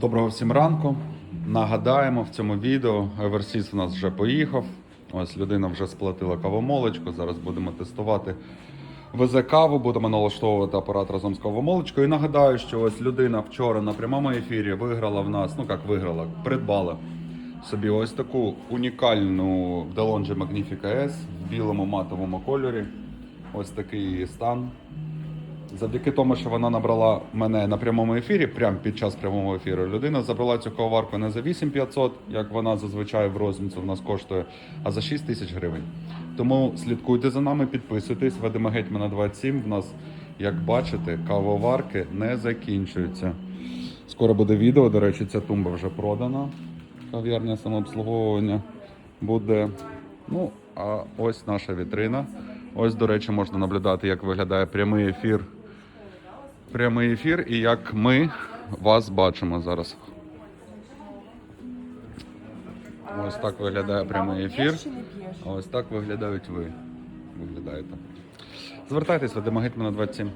Доброго всім ранку. Нагадаємо, в цьому відео Еверсіс в нас вже поїхав. Ось людина вже сплатила кавомолочку. Зараз будемо тестувати. Везе каву, будемо налаштовувати апарат разом з кавомолочкою. І нагадаю, що ось людина вчора на прямому ефірі виграла в нас, ну як виграла, придбала собі ось таку унікальну Delonge Magnifica S в білому матовому кольорі. Ось такий стан. Завдяки тому, що вона набрала мене на прямому ефірі, прямо під час прямого ефіру, людина забрала цю кавоварку не за 8500, як вона зазвичай в розмінці в нас коштує, а за 6 тисяч гривень. Тому слідкуйте за нами, підписуйтесь. Ведемо Гетьмана 27. В нас, як бачите, кавоварки не закінчуються. Скоро буде відео. До речі, ця тумба вже продана. Кав'ярня самообслуговування буде. Ну, а ось наша вітрина. Ось, до речі, можна наблюдати, як виглядає прямий ефір. Прямий ефір і як ми вас бачимо зараз. Ось так виглядає прямий ефір. Ось так виглядають ви. Виглядаєте. Звертайтеся до Гетьмана 27.